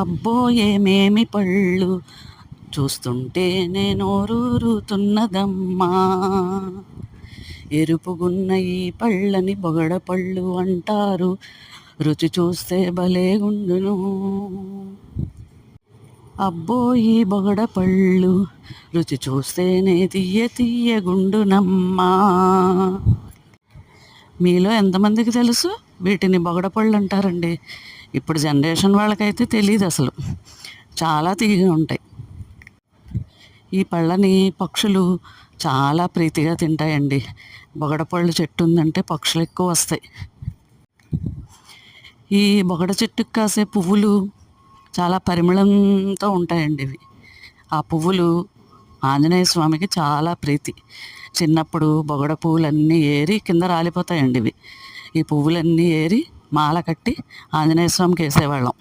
అబ్బో ఏమేమి పళ్ళు? చూస్తుంటే నోరూరుతున్నదమ్మా ఎరుపుగున్న ఈ పళ్ళని బొగడ పళ్ళు అంటారు. రుచి చూస్తే భలేగుండును అబ్బో ఈ బొగడ పళ్ళు రుచి చూస్తేనే తీయ తీయగుండునమ్మా మీలో ఎంతమందికి తెలుసు? వీటిని బొగడపళ్ళు అంటారండి ఇప్పుడు జనరేషన్ వాళ్ళకైతే తెలియదు అసలు. చాలా తీయగా ఉంటాయి. ఈ పళ్ళని పక్షులు చాలా ప్రీతిగా తింటాయండి. బొగడపళ్ళు చెట్టు ఉందంటే పక్షులు ఎక్కువ వస్తాయి. ఈ బొగడ చెట్టుకు కాసే పువ్వులు చాలా పరిమళంతో ఉంటాయండి ఇవి. ఆ పువ్వులు ఆంజనేయ స్వామికి చాలా ప్రీతి. చిన్నప్పుడు బొగడ పువ్వులన్నీ ఏరి కింద రాలిపోతాయండి ఇవి. ఈ పువ్వులన్నీ ఏరి మాల కట్టి ఆంజనేయ స్వామికి వేసేవాళ్ళం.